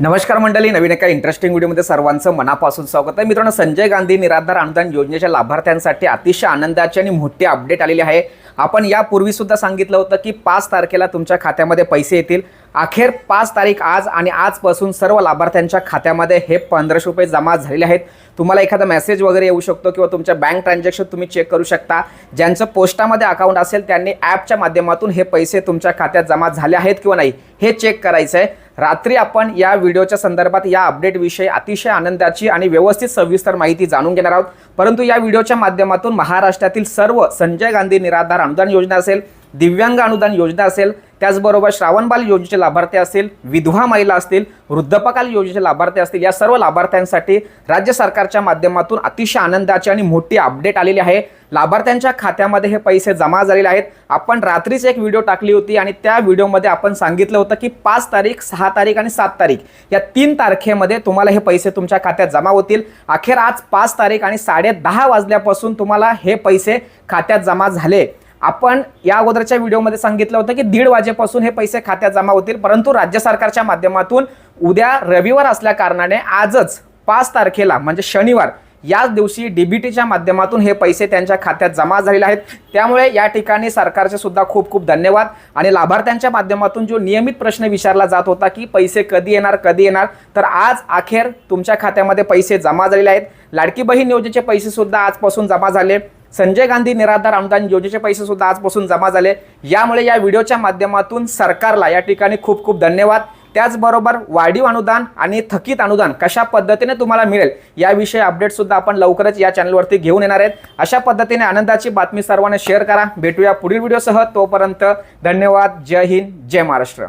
नमस्कार मंडळी नवीन एका इंटरेस्टिंग व्हिडिओमध्ये सर्वांचं मनापासून स्वागत आहे. मित्रांनो संजय गांधी निराधार अनुदान योजनेच्या लाभार्थ्यांसाठी अतिशय आनंदाची आणि मोठी अपडेट आलेली आहे. आपण यापूर्वी सुद्धा सांगितलं होतं की पाच तारखेला तुमच्या खात्यामध्ये पैसे येतील. अखेर पाच तारीख आज आणि आजपासून सर्व लाभार्थ्यांच्या खात्यामध्ये हे पंधराशे रुपये जमा झालेले आहेत. तुम्हाला एखादा मेसेज वगैरे येऊ शकतो किंवा तुमच्या बँक ट्रान्झॅक्शन तुम्ही चेक करू शकता. ज्यांचं पोस्टामध्ये अकाउंट असेल त्यांनी ॲपच्या माध्यमातून हे पैसे तुमच्या खात्यात जमा झाले आहेत किंवा नाही हे चेक करायचं आहे रात्री आपण या व्हिडिओच्या संदर्भात या अपडेटविषयी अतिशय आनंदाची आणि व्यवस्थित सविस्तर माहिती जाणून घेणार आहोत. परंतु या व्हिडिओच्या माध्यमातून महाराष्ट्रातील सर्व संजय गांधी निराधार अनुदान योजना असेल दिव्यांग अनुदान योजना असेल त्याचबरोबर श्रावणबाल योजनेचे लाभार्थी असतील विधवा महिला असतील वृद्धपकाल योजनेचे लाभार्थी असतील या सर्व लाभार्थ्यांसाठी राज्य सरकारच्या माध्यमातून अतिशय आनंदाची आणि मोठी अपडेट आलेली आहे. लाभार्थ्यांच्या खात्यामध्ये हे पैसे जमा झालेले आहेत. आपण रात्रीच एक व्हिडिओ टाकली होती आणि त्या व्हिडिओमध्ये आपण सांगितलं होतं की पाच तारीख सहा तारीख आणि सात तारीख या तीन तारखेमध्ये तुम्हाला हे पैसे तुमच्या खात्यात जमा होतील. अखेर आज पाच तारीख आणि साडे दहा वाजल्यापासून तुम्हाला हे पैसे खात्यात जमा झाले. आपण या अगोदरच्या व्हिडिओमध्ये सांगितलं होतं की दीड वाजेपासून हे पैसे खात्यात जमा होतील परंतु राज्य सरकारच्या माध्यमातून उद्या रविवार असल्या कारणाने आजच पाच तारखेला म्हणजे शनिवार याच दिवशी डीबीटीच्या माध्यमातून हे पैसे त्यांच्या खात्यात जमा झालेले आहेत. त्यामुळे या ठिकाणी सरकारचे सुद्धा खूप खूप धन्यवाद. आणि लाभार्थ्यांच्या माध्यमातून जो नियमित प्रश्न विचारला जात होता की पैसे कधी येणार कधी येणार तर आज अखेर तुमच्या खात्यामध्ये पैसे जमा झालेले आहेत. लाडकी बहीण योजनेचे पैसे सुद्धा आजपासून जमा झाले. संजय गांधी निराधार अनुदान योजनेचे पैसे सुद्धा आजपासून जमा झाले. यामुळे या व्हिडिओच्या माध्यमातून सरकारला या ठिकाणी खूप खूप धन्यवाद. त्याचबरोबर वाढीव अनुदान आणि थकीत अनुदान कशा पद्धतीने तुम्हाला मिळेल याविषयी अपडेट सुद्धा आपण लवकरच या चॅनलवरती घेऊन येणार आहेत. अशा पद्धतीने आनंदाची बातमी सर्वांना शेअर करा. भेटूया पुढील व्हिडिओसह. तोपर्यंत धन्यवाद. जय हिंद. जय महाराष्ट्र.